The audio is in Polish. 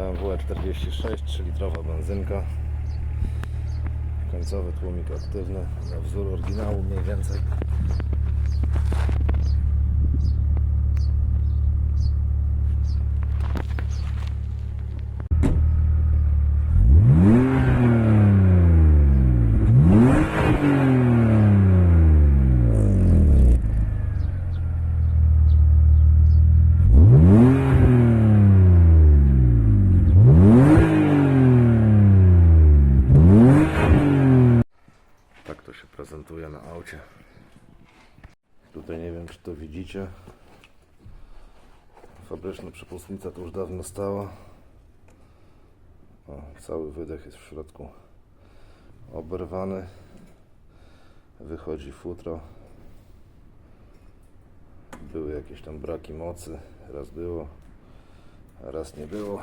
BMW 46 3-litrowa benzynka. Końcowy tłumik aktywny na wzór oryginału mniej więcej. To się prezentuje na aucie. Tutaj nie wiem, czy to widzicie. Fabryczna przepustnica to już dawno stała. O, cały wydech jest w środku oberwany. Wychodzi futro. Były jakieś tam braki mocy. Raz było, raz nie było.